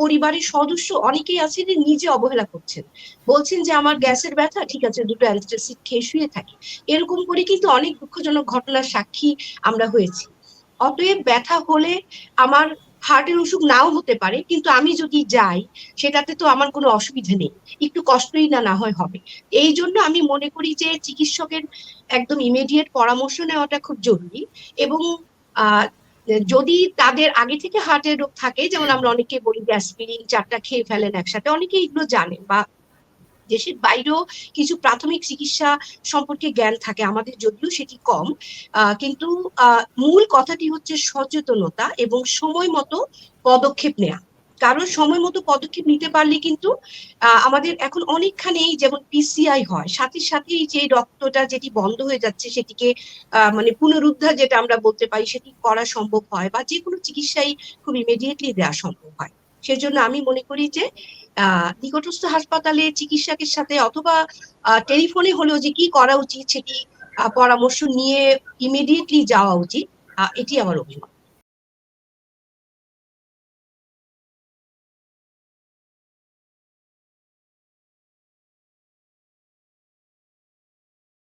পরিবারের সদস্য অনেকেই আছে যে নিজে অবহেলা করছেন। বলছেন যে, আমার গ্যাসের ব্যথা, ঠিক আছে, দুটো অ্যান্টাসিড খেয়ে শুয়ে থাকি। এরকম করে কিন্তু অনেক দুঃখজনক ঘটনার সাক্ষী আমরা হয়েছি। অতএব ব্যথা হলে আমার হার্টের অসুখ নাও হতে পারে, কিন্তু আমি যদি যাই, সেটাতে তো আমার কোনো অসুবিধা নেই। একটু কষ্টই না না হয় হবে। এই জন্য আমি মনে করি যে, চিকিৎসকের একদম ইমিডিয়েট পরামর্শ নেওয়াটা খুব জরুরি এবং যদি তাদের আগে থেকে হার্টের রোগ থাকে যেমন আমরা অনেকে বলি যে অ্যাসপিরিন চারটা খেয়ে ফেলেন একসাথে অনেকে এগুলো জানেন বা দেশের বাইরেও কিছু প্রাথমিক চিকিৎসা সম্পর্কে জ্ঞান থাকে আমাদের যদিও সেটি কম। আহ, কিন্তু আহ, মূল কথাটি হচ্ছে সচেতনতা এবং সময় মতো পদক্ষেপ নেওয়া কারণ সময় মতো পদক্ষেপ নিতে পারলে কিন্তু আমাদের এখন অনেকখানি যেমন পিসিআই হয়, সাথে সাথেই যে রক্তটা যেটি বন্ধ হয়ে যাচ্ছে সেটিকে মানে পুনরুদ্ধার যেটা আমরা বলতে পারি সেটি করা সম্ভব হয় বা যে কোনো চিকিৎসাই খুব ইমিডিয়েটলি দেওয়া সম্ভব হয়। সেজন্য আমি মনে করি যে নিকটস্থ হাসপাতালে চিকিৎসকের সাথে অথবা টেলিফোনে হলেও যে কি করা উচিত সেটি পরামর্শ নিয়ে ইমিডিয়েটলি যাওয়া উচিত এটি আমার অভিমত।